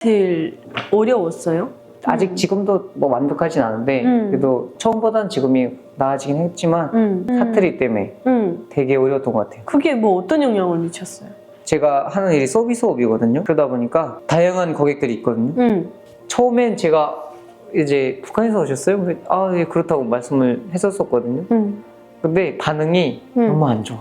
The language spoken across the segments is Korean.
제일 어려웠어요? 아직 지금도 뭐 완벽하진 않은데 음. 그래도 처음보다는 지금이 나아지긴 했지만 음. 사투리 때문에 음. 되게 어려웠던 것 같아요. 그게 뭐 어떤 영향을 미쳤어요? 제가 하는 일이 서비스업이거든요. 그러다 보니까 다양한 고객들이 있거든요. 음. 처음엔 제가 이제 북한에서 오셨어요? 그래서 아, 예, 그렇다고 말씀을 했었었거든요. 음. 근데 반응이 음. 너무 안 좋아.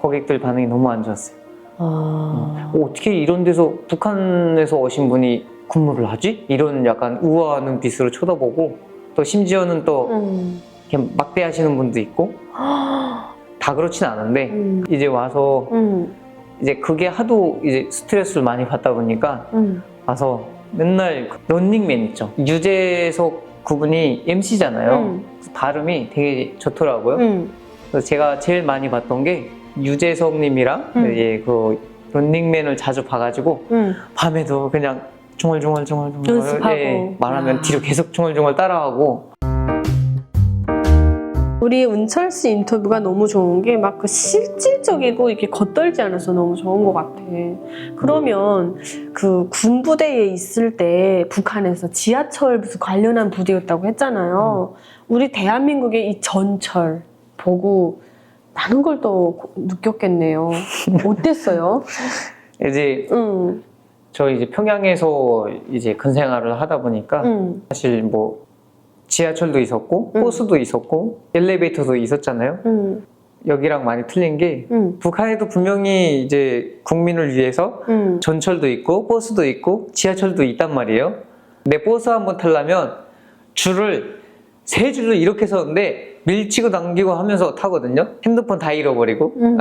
고객들 반응이 너무 안 좋았어요. 아. 어, 어떻게 이런 데서 북한에서 오신 분이 근무를 하지? 이런 약간 우아한 눈빛으로 쳐다보고 또 심지어는 또 음. 이렇게 막대하시는 분도 있고 다 그렇진 않은데 음. 이제 와서 음. 이제 그게 하도 이제 스트레스를 많이 받다 보니까 음. 와서 맨날 그 런닝맨 있죠. 유재석 그분이 MC잖아요. 음. 발음이 되게 좋더라고요. 음. 그래서 제가 제일 많이 봤던 게 유재석님이랑 음. 예, 그 런닝맨을 자주 봐가지고 음. 밤에도 그냥 중얼중얼중얼중얼 연습하고. 예, 말하면 야. 뒤로 계속 중얼중얼 따라하고 우리 은철 씨 인터뷰가 너무 좋은 게 막 그 실질적이고 이렇게 겉돌지 않아서 너무 좋은 것 같아. 그러면 그 군부대에 있을 때 북한에서 지하철 무슨 관련한 부대였다고 했잖아요. 우리 대한민국의 이 전철 보고 많은 걸 또 느꼈겠네요. 어땠어요? 이제 응, 저 이제 평양에서 이제 근생활을 하다 보니까 응, 사실 뭐 지하철도 있었고 음. 버스도 있었고 엘리베이터도 있었잖아요. 응, 여기랑 많이 틀린 게 응, 북한에도 분명히 이제 국민을 위해서 응. 전철도 있고 버스도 있고 지하철도 있단 말이에요. 내 버스 한번 타려면 줄을 세 줄로 이렇게 서는데 밀치고 당기고 하면서 타거든요. 핸드폰 다 잃어버리고 응.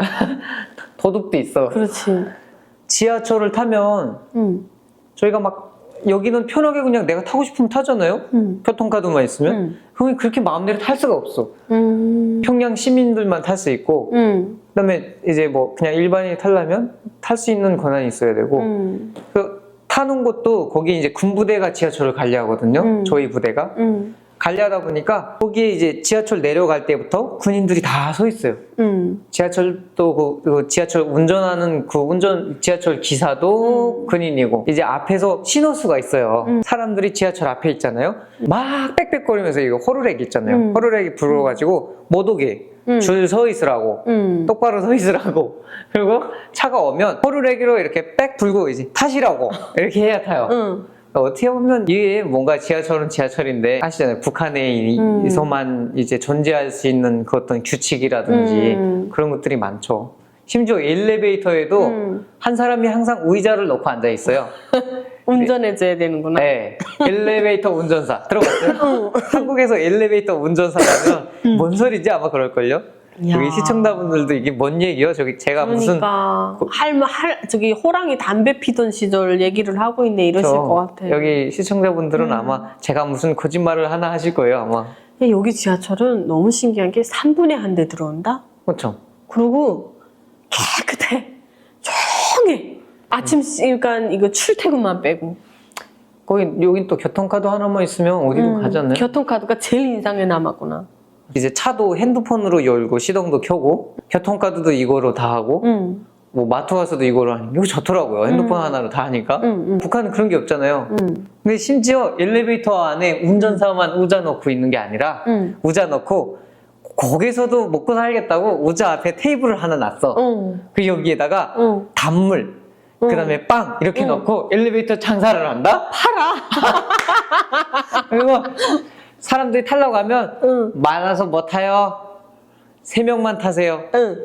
도둑도 있어. 그렇지. 지하철을 타면 응, 저희가 막 여기는 편하게 그냥 내가 타고 싶으면 타잖아요. 응, 교통카드만 있으면. 응, 그럼 그렇게 마음대로 탈 수가 없어. 응, 평양 시민들만 탈 수 있고 응, 그다음에 이제 뭐 그냥 일반인이 타려면 탈 수 있는 권한이 있어야 되고 응, 그 타는 곳도 거기 이제 군부대가 지하철을 관리하거든요. 음. 저희 부대가 응, 관리하다 보니까 거기에 이제 지하철 내려갈 때부터 군인들이 다 서 있어요. 응. 지하철도 그, 그 지하철 운전하는 그 운전 지하철 기사도 음. 군인이고 이제 앞에서 신호수가 있어요. 음. 사람들이 지하철 앞에 있잖아요. 막 빽빽거리면서 이거 호루렉 있잖아요. 음. 호루렉이 불어가지고 못 오게 응. 줄서 있으라고 응. 똑바로 서 있으라고 그리고 차가 오면 호루레기로 이렇게 빽 불고 이제 타시라고 이렇게 해야 타요 응. 어떻게 보면 이게 뭔가 지하철은 지하철인데 아시잖아요 북한에서만 음. 이제 존재할 수 있는 그 어떤 규칙이라든지 음. 그런 것들이 많죠 심지어 엘리베이터에도 응. 한 사람이 항상 의자를 놓고 앉아 있어요 운전해줘야 되는구나. 네 엘리베이터 운전사 들어봤어요? 한국에서 엘리베이터 운전사라면 음. 뭔 소리지 아마 그럴걸요? 야. 우리 시청자분들도 이게 뭔 얘기요? 저기 제가 무슨 그러니까 할머 할 저기 호랑이 담배 피던 시절 얘기를 하고 있네 이러실 저것 같아. 여기 시청자분들은 음. 아마 제가 무슨 거짓말을 하나 하실 거예요 아마 근데 여기 지하철은 너무 신기한 게 3분에 한대 들어온다. 그렇죠 그리고 깨끗해. 조용해. 아침 시- 그러니까 이거 출퇴근만 빼고. 거기 여긴 또 교통카드 하나만 있으면 어디로 음, 가잖아요 교통카드가 제일 인상에 남았구나. 이제 차도 핸드폰으로 열고 시동도 켜고 교통카드도 이거로 다 하고 응. 뭐 마트 가서도 이거로 하니 이거 좋더라고요 핸드폰 음. 하나로 다 하니까 응. 응. 북한은 그런 게 없잖아요 응. 근데 심지어 엘리베이터 안에 운전사만 의자 넣고 있는 게 아니라 응. 의자 넣고 거기서도 먹고 살겠다고 의자 앞에 테이블을 하나 놨어 응. 그 여기에다가 응. 단물 응. 그다음에 빵 이렇게 응. 넣고 엘리베이터 장사를 한다. 팔아. 그리고 사람들이 타려고 하면 응. 많아서 뭐 타요? 세 명만 타세요. 응.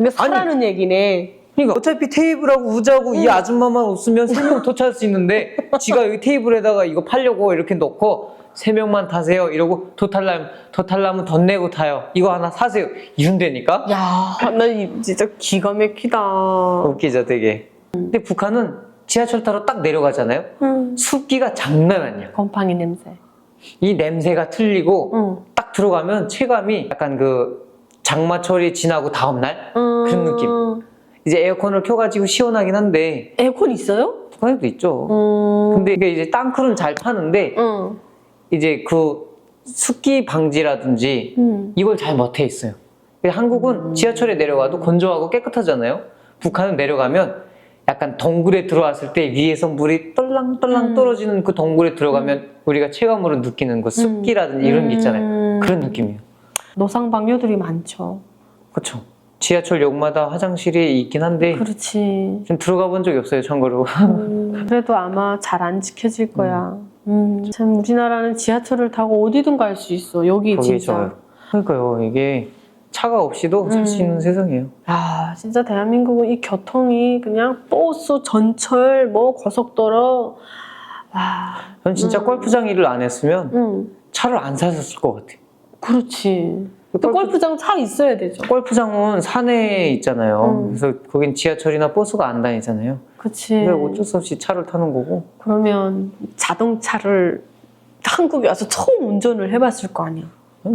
이거 사라는 얘기네. 그러니까 어차피 테이블하고 의자고 이 응. 아줌마만 없으면 세 명 도착할 수 있는데 지가 여기 테이블에다가 이거 팔려고 이렇게 놓고 세 명만 타세요 이러고 더 탈라면 더 탈라면 돈 내고 타요 이거 하나 사세요 이런다니까 야, 나 이- 진짜 기가 막히다. 웃기죠 되게 근데 북한은 지하철 타러 딱 내려가잖아요 응. 숲기가 장난 아니야 곰팡이 냄새. 이 냄새가 틀리고 응. 딱 들어가면 체감이 약간 그 장마철이 지나고 다음날 그런 느낌. 이제 에어컨을 켜가지고 시원하긴 한데 에어컨 있어요? 북한에도 있죠. 음. 근데 이게 이제 땅크는 잘 파는데 응. 이제 그 습기 방지라든지 응. 이걸 잘 못해 있어요. 한국은 음. 지하철에 내려가도 건조하고 깨끗하잖아요. 북한은 내려가면 약간 동굴에 들어왔을 때 위에서 물이 떨랑떨랑 음. 떨어지는 그 동굴에 들어가면 우리가 체감으로 느끼는 그 습기라든지 이런 게 있잖아요. 음. 그런 느낌이에요. 노상 방뇨들이 많죠. 그렇죠. 지하철역마다 화장실이 있긴 한데 그렇지. 좀 들어가 본 적이 없어요, 참고로. 음, 그래도 아마 잘 안 지켜질 거야. 음, 참 우리나라는 지하철을 타고 어디든 갈 수 있어. 여기 거기 진짜. 좋아요. 그러니까요, 이게 차가 없이도 살수 음. 있는 세상이에요. 아, 진짜 대한민국은 이 교통이 그냥 버스, 전철, 뭐 고속도로. 와, 전 진짜 음. 골프장 일을 안 했으면 음, 차를 안 샀을 것 같아요. 그렇지. 또 골프- 골프 장 차 있어야 되죠. 골프장은 산에 있잖아요. 음. 그래서 거긴 지하철이나 버스가 안 다니잖아요. 그치. 근데 어쩔 수 없이 차를 타는 거고. 그러면 자동차를 한국에 와서 처음 운전을 해봤을 거 아니야.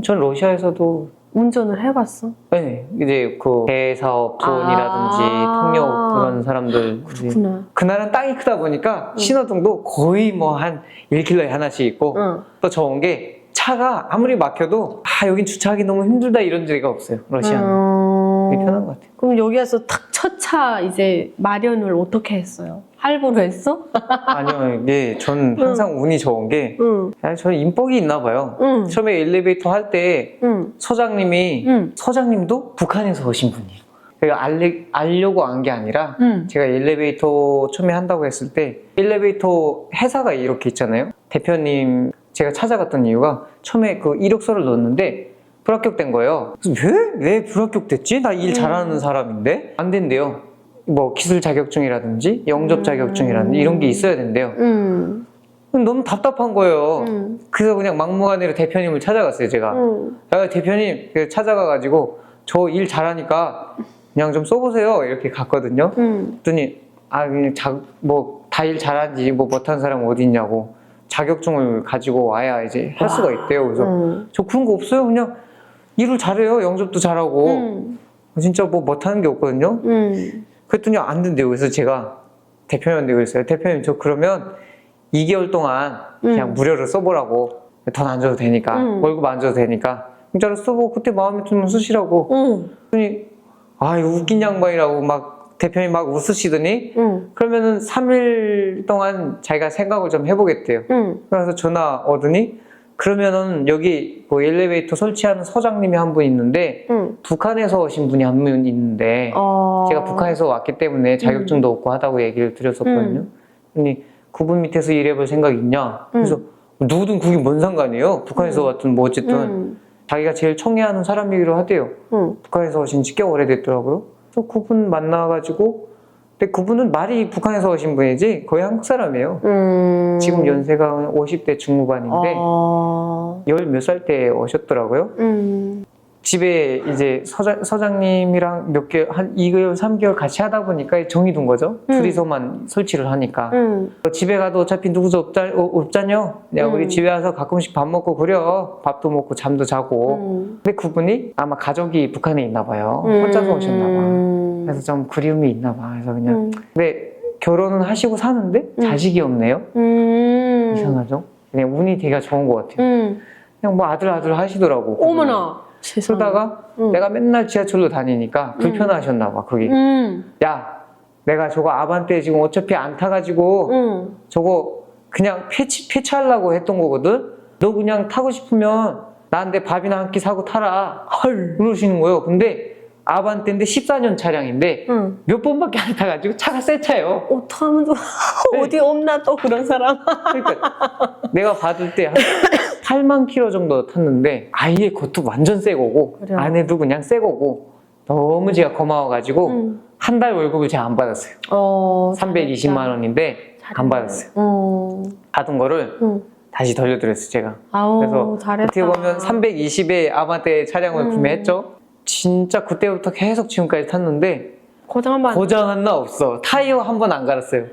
전 러시아에서도 운전을 해봤어? 네, 이제 그 대사업 존이라든지 아. 통역 그런 사람들 그렇구나. 그날은 땅이 크다 보니까 응. 신호등도 거의 뭐 한 1km에 하나씩 있고 응. 또 좋은 게 차가 아무리 막혀도 아 여긴 주차하기 너무 힘들다 이런 데가 없어요 러시아는 음. 편한 것 같아요 그럼 여기 와서 탁 첫 차 이제 마련을 어떻게 했어요? 할부로 했어? 아니요 이게 전 항상 운이 좋은 게 응. 아, 저는 인복이 있나 봐요 응. 처음에 엘리베이터 할 때 응. 소장님이 응. 소장님도 북한에서 오신 분이에요 그러니까 알리, 알려고 한게 아니라 응. 제가 엘리베이터 처음에 한다고 했을 때 엘리베이터 회사가 이렇게 있잖아요. 대표님 제가 찾아갔던 이유가 처음에 그 이력서를 넣었는데 불합격된 거예요. 그래서 왜? 왜 불합격됐지? 나일 음. 잘하는 사람인데? 안 된대요. 뭐 기술 자격증이라든지 영접 음. 자격증이라든지 이런 게 있어야 된대요. 응. 너무 답답한 거예요. 응. 그래서 그냥 막무가내로 대표님을 찾아갔어요, 제가. 응. 야, 대표님, 그래서 찾아가가지고 저 일 잘하니까 그냥 좀 써보세요. 이렇게 갔거든요. 응. 그랬더니 아 그냥 뭐다 일 잘하는지 뭐 못한 사람 어디 있냐고 자격증을 가지고 와야 이제 할 수가 있대요. 그래서 응. 저 그런 거 없어요. 그냥 일을 잘해요. 영접도 잘하고 응. 진짜 뭐 못하는 게 없거든요. 응. 그랬더니 안 된대요. 그래서 제가 대표님한테 그랬어요. 대표님 저 그러면 2개월 동안 그냥 음. 무료로 써보라고 돈 안 줘도 되니까 음. 월급 안 줘도 되니까 공짜로 써보고 그때 마음에 들면 쓰시라고 응. 그랬더니 아 이거 웃긴 양반이라고 막 대표님 막 웃으시더니 응. 그러면은 3일 동안 자기가 생각을 좀 해보겠대요. 응. 그래서 전화 오더니 그러면은 여기 뭐 엘리베이터 설치하는 서장님이 한 분 있는데 응. 북한에서 오신 분이 한 분 있는데 어. 제가 북한에서 왔기 때문에 자격증도 없고 하다고 얘기를 드렸었거든요. 근데 그분 밑에서 일해볼 생각 있냐? 그래서 누구든 그게 뭔 상관이에요? 북한에서 음. 왔든 뭐 어쨌든 응. 자기가 제일 청해하는 사람이기로 하대요. 응. 북한에서 오신 지 꽤 오래됐더라고요. 그래서 그분 만나가지고 근데 그분은 말이 북한에서 오신 분이지 거의 한국 사람이에요. 응. 지금 연세가 50대 중후반인데 어. 열몇 살 때 오셨더라고요. 응. 집에 이제 서장, 서장님이랑 몇 개월, 한 2개월, 3개월 같이 하다 보니까 정해둔 거죠. 음. 둘이서만 설치를 하니까. 응. 집에 가도 어차피 누구도 없자, 어, 없잖요. 그냥 음. 우리 집에 와서 가끔씩 밥 먹고 그려. 밥도 먹고 잠도 자고. 응. 근데 그분이 아마 가족이 북한에 있나 봐요. 음. 혼자서 오셨나 봐. 그래서 좀 그리움이 있나 봐. 그래서 그냥. 응. 근데 결혼은 하시고 사는데 음. 자식이 없네요. 응. 이상하죠? 그냥 운이 되게 좋은 것 같아요. 응. 그냥 뭐 아들 아들 하시더라고. 어머나. 세상에. 그러다가 응. 내가 맨날 지하철로 다니니까 불편하셨나 봐. 그게. 응. 야, 내가 저거 아반떼 지금 어차피 안 타가지고 응. 저거 그냥 폐치, 폐차하려고 했던 거거든? 너 그냥 타고 싶으면 나한테 밥이나 한 끼 사고 타라. 헐. 그러시는 거예요. 근데 아반떼인데 14년 차량인데 응. 몇 번밖에 안 타가지고 차가 새 차예요. 어떡하면 좋아. 네. 어디 없나 또 그런 사람. 그러니까 내가 받을 때 한 8만 킬로 정도 탔는데 아예 그것도 완전 새 거고 그래요? 안에도 그냥 새 거고 너무 제가 고마워가지고 응. 한달 월급을 제가 안 받았어요. 어. 320만 원인데 안 잘했네. 받았어요. 어. 받은 거를 응. 다시 돌려드렸어요, 제가. 아우 그래서 잘했다. 어떻게 보면 320에 아마떼 차량을 음. 구매했죠. 진짜 그때부터 계속 지금까지 탔는데 고장 한번 고장 하나 없어. 타이어 한 번 안 갈았어요.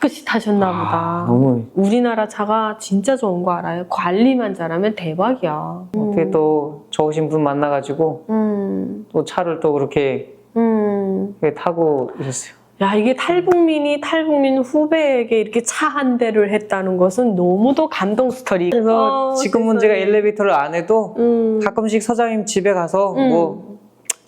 깨끗이 타셨나 보다. 아, 너무 우리나라 차가 진짜 좋은 거 알아요? 관리만 잘하면 대박이야. 어떻게 또 좋으신 분 만나가지고 음. 또 차를 또 그렇게 음. 타고 있었어요. 야, 이게 탈북민이 탈북민 후배에게 이렇게 차 한 대를 했다는 것은 너무도 감동 스토리. 그래서 어, 지금은 세상에. 제가 엘리베이터를 안 해도 음. 가끔씩 서장님 집에 가서 음. 뭐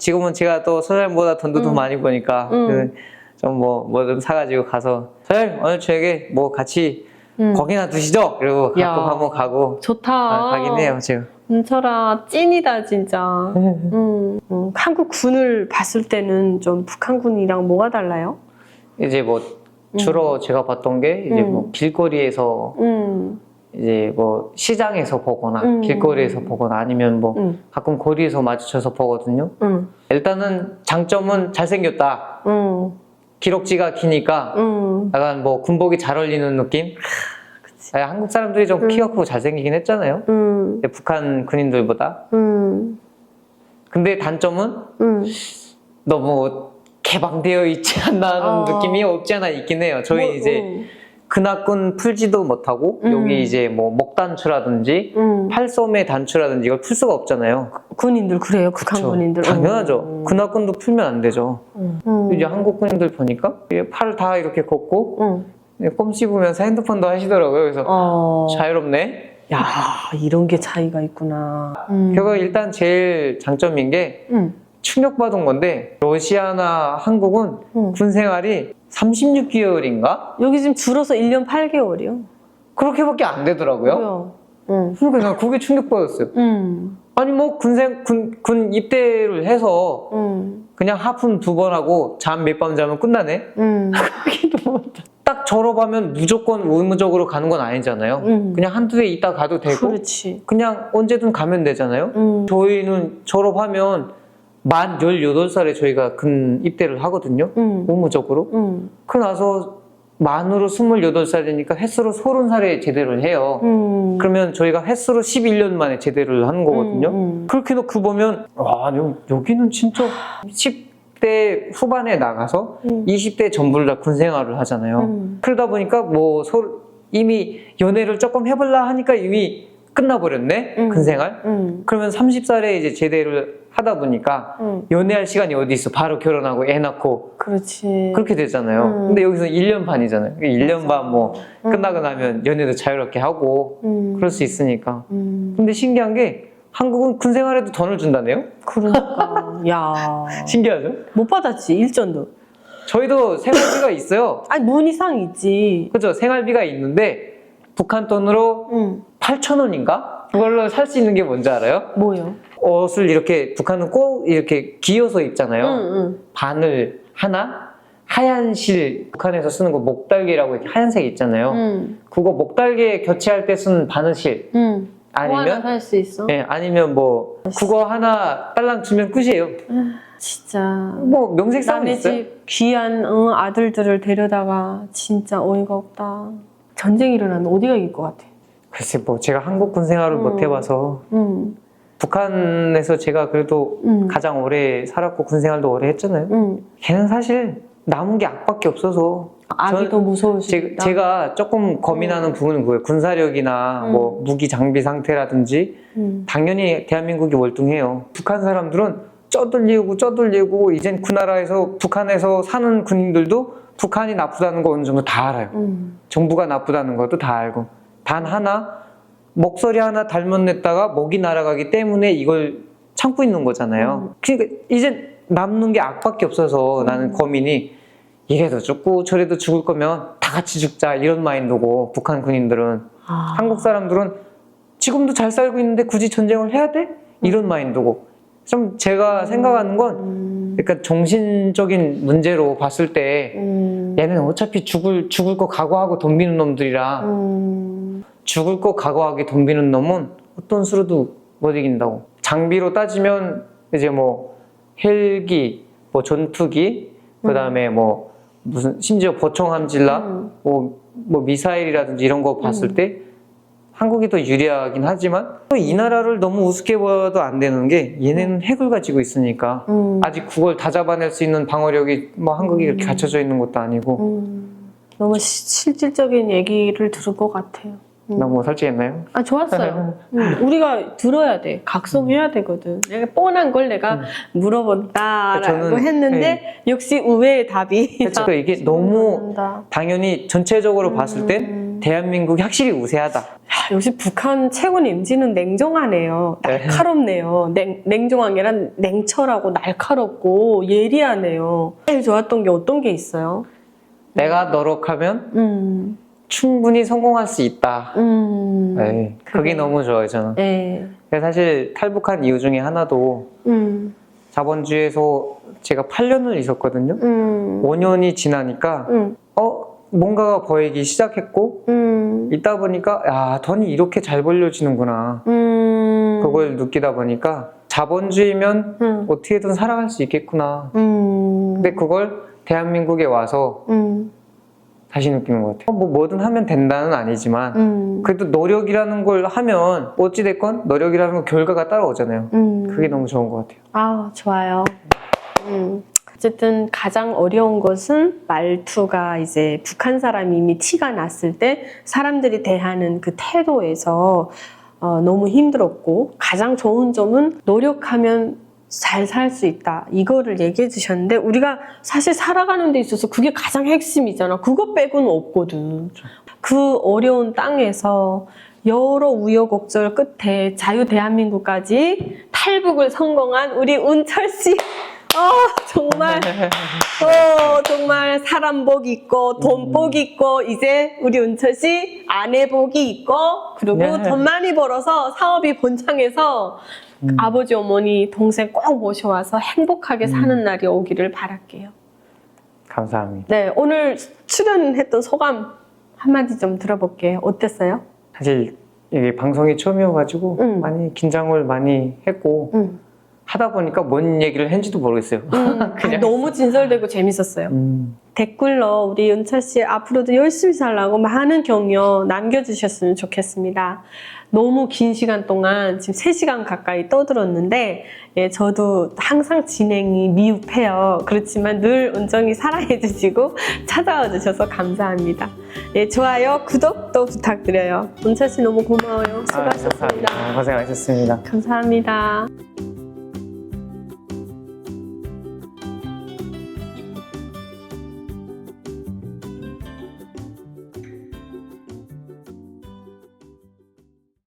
지금은 제가 또 서장님보다 돈도 더 음. 많이 버니까 음. 그좀뭐 뭐 좀 사가지고 가서 사장님 오늘 저에게 뭐 같이 음. 거기나 두시죠. 그리고 갖고 야. 한번 가고 좋다. 아, 가긴 해요 지금. 은철아 찐이다 진짜. 음, 음, 한국 군을 봤을 때는 좀 북한 군이랑 뭐가 달라요? 이제 뭐 주로 제가 봤던 게 이제 음. 뭐 길거리에서 음, 이제 뭐 시장에서 보거나 음. 길거리에서 보거나 아니면 뭐 음, 가끔 거리에서 마주쳐서 보거든요. 음, 일단은 장점은 잘생겼다. 음, 기록지가 기니까 음. 약간 뭐 군복이 잘 어울리는 느낌? 아, 한국 사람들이 좀 음. 키가 크고 잘생기긴 했잖아요. 음, 북한 군인들보다. 음, 근데 단점은 음. 너무 개방되어 있지 않나 하는 어. 느낌이 없지 않아 있긴 해요. 저희 뭐, 이제 근학군 풀지도 못하고 음. 여기 이제 뭐 목단추라든지 음, 음. 팔소매 단추라든지 이걸 풀 수가 없잖아요. 군인들 그래요 북한 그쵸? 군인들. 당연하죠. 음. 근학군도 풀면 안 되죠. 음, 음. 이제 한국 군인들 보니까 팔 다 이렇게 걷고 음. 껌 씹으면서 핸드폰도 하시더라고요. 그래서 어. 자유롭네. 야 이런 게 차이가 있구나. 음. 그거 일단 제일 장점인 게 음, 충격받은 건데 러시아나 한국은 음. 군 생활이 36개월인가? 여기 지금 줄어서 1년 8개월이요. 그렇게밖에 안 되더라고요. 뭐야? 음. 그러니까 난 그게 충격받았어요. 음. 아니 뭐 군생 군, 군 입대를 해서 음. 그냥 하품 두 번 하고 잠 몇 밤 자면 끝나네. 음. 딱 졸업하면 무조건 의무적으로 가는 건 아니잖아요. 음. 그냥 한두 해 있다 가도 되고 그렇지. 그냥 언제든 가면 되잖아요. 음. 저희는 졸업하면 만 18살에 저희가 군 입대를 하거든요. 음. 의무적으로. 음. 그 나서 만으로 28살이니까 횟수로 30살에 제대를 해요. 음. 그러면 저희가 횟수로 11년 만에 제대를 하는 거거든요. 음. 음. 그렇게 놓고 보면 와 여- 여기는 진짜 10대 후반에 나가서 음. 20대 전부를 다 군 생활을 하잖아요. 음. 그러다 보니까 뭐 서로 이미 연애를 조금 해볼라 하니까 이미 끝나버렸네 음. 군 생활. 음. 그러면 30살에 이제 제대를 하다 보니까 음. 연애할 시간이 어디 있어? 바로 결혼하고 애 낳고 그렇지. 그렇게 되잖아요. 음. 근데 여기서 1년 반이잖아요. 1년 반 뭐 음. 끝나고 나면 연애도 자유롭게 하고 음. 그럴 수 있으니까. 음. 근데 신기한 게 한국은 군 생활에도 돈을 준다네요. 그러니까. 야. 신기하죠? 못 받았지, 일전도. 저희도 생활비가 있어요. 아니, 뭔 이상 있지. 그죠? 생활비가 있는데 북한 돈으로 응. 8천 원인가? 그걸로 살 수 있는 게 뭔지 알아요? 뭐요? 옷을 이렇게 북한은 꼭 이렇게 기어서 입잖아요. 응, 응. 바늘 하나 하얀 실 북한에서 쓰는 거 목달개라고 이렇게 하얀색 있잖아요. 응. 그거 목달개 교체할 때 쓰는 바느실 응. 아니면 살수 있어? 예, 아니면 뭐 그거 하나 딸랑 주면 끝이에요. 진짜. 뭐 명색상은 남의 있어요. 집 귀한 어, 아들들을 데려다가 진짜 어이가 없다. 전쟁이 일어나면 어디 가길 것 같아. 글쎄 뭐 제가 한국 군 생활을 못 음. 해봐서 응. 북한에서 제가 그래도 응. 가장 오래 살았고 군 생활도 오래 했잖아요. 응. 걔는 사실 남은 게 악밖에 없어서 악이 저는 더 무서울 수 제. 제가 조금 고민하는 부분은 그거예요. 군사력이나 음. 뭐 무기 장비 상태라든지 응. 당연히 대한민국이 월등해요. 북한 사람들은 쩌들리고 쩌들리고 이젠 그 나라에서 북한에서 사는 군인들도 북한이 나쁘다는 거 어느 정도 다 알아요. 응. 정부가 나쁘다는 것도 다 알고 단 하나 목소리 하나 잘못냈다가 목이 날아가기 때문에 이걸 참고 있는 거잖아요. 그러니까 이제 남는 게 악밖에 없어서 나는 고민이 이래도 죽고 저래도 죽을 거면 다 같이 죽자 이런 마인드고 북한 군인들은 아. 한국 사람들은 지금도 잘 살고 있는데 굳이 전쟁을 해야 돼? 이런 마인드고 좀 제가 생각하는 건 음. 그러니까 정신적인 문제로 봤을 때 음. 얘는 어차피 죽을 죽을 거 각오하고 덤비는 놈들이라 음. 죽을 거 각오하게 덤비는 놈은 어떤 수로도 못 이긴다고. 장비로 따지면 이제 뭐 헬기, 뭐 전투기, 그다음에 뭐 무슨 심지어 보청함질라, 음. 뭐, 뭐 미사일이라든지 이런 거 봤을 때 한국이 더 유리하긴 하지만 또 이 나라를 너무 우습게 봐도 안 되는 게 얘네는 핵을 가지고 있으니까 음. 아직 그걸 다 잡아낼 수 있는 방어력이 뭐 한국이 이렇게 음. 갖춰져 있는 것도 아니고 음. 너무 시- 실질적인 얘기를 들을 것 같아요. 음. 너무 설치했나요? 아 좋았어요. 음, 우리가 들어야 돼. 각성해야 되거든. 내가 뻔한 걸 내가 음. 물어본다라고 저는, 했는데 네. 역시 의외의 답이. 그러니까 이게 너무. 당연히 전체적으로 봤을 땐 음. 대한민국이 확실히 우세하다. 역시 북한 최고 MZ는 냉정하네요. 네. 날카롭네요. 냉, 냉정한 게 아니라 냉철하고 날카롭고 예리하네요. 제일 좋았던 게 어떤 게 있어요? 내가 노력하면 음, 충분히 성공할 수 있다. 음, 네, 그게 너무 좋아요, 저는. 네, 그래서 사실 탈북한 이유 중에 하나도 음, 자본주의에서 제가 8년을 있었거든요. 음, 5년이 지나니까 음, 어 뭔가가 보이기 시작했고 음, 있다 보니까 야 돈이 이렇게 잘 벌려지는구나. 음, 그걸 느끼다 보니까 자본주의면 음, 어떻게든 살아갈 수 있겠구나. 음, 근데 그걸 대한민국에 와서 음, 다시 느끼는 것 같아요. 뭐 뭐든 하면 된다는 아니지만 음, 그래도 노력이라는 걸 하면 어찌됐건 노력이라는 건 결과가 따라오잖아요. 음. 그게 너무 좋은 것 같아요. 아, 좋아요. 음. 어쨌든 가장 어려운 것은 말투가 이제 북한 사람이 이미 티가 났을 때 사람들이 대하는 그 태도에서 어, 너무 힘들었고 가장 좋은 점은 노력하면 잘 살 수 있다. 이거를 얘기해 주셨는데 우리가 사실 살아가는 데 있어서 그게 가장 핵심이잖아. 그거 빼고는 없거든. 그 어려운 땅에서 여러 우여곡절 끝에 자유 대한민국까지 탈북을 성공한 우리 운철 씨. 아 정말 어 정말 사람 복 있고 돈복 있고 이제 우리 운철 씨 아내 복이 있고 그리고 네. 돈 많이 벌어서 사업이 번창해서 음. 아버지 어머니 동생 꼭 모셔와서 행복하게 사는 날이 오기를 바랄게요. 감사합니다 네 오늘 출연했던 소감 한마디 좀 들어볼게요. 어땠어요? 사실 이게 방송이 처음이어가지고 음. 많이 긴장을 많이 했고 음. 하다 보니까 뭔 얘기를 했는지도 모르겠어요 음, 아니, 너무 진솔되고 재밌었어요. 음. 댓글로 우리 은철 씨 앞으로도 열심히 살라고 많은 격려 남겨주셨으면 좋겠습니다. 너무 긴 시간 동안 지금 3시간 가까이 떠들었는데 예, 저도 항상 진행이 미흡해요. 그렇지만 늘 은정이 사랑해 주시고 찾아와 주셔서 감사합니다. 예, 좋아요, 구독도 부탁드려요. 은철 씨 너무 고마워요. 아, 수고하셨습니다. 감사합니다. 고생하셨습니다. 감사합니다.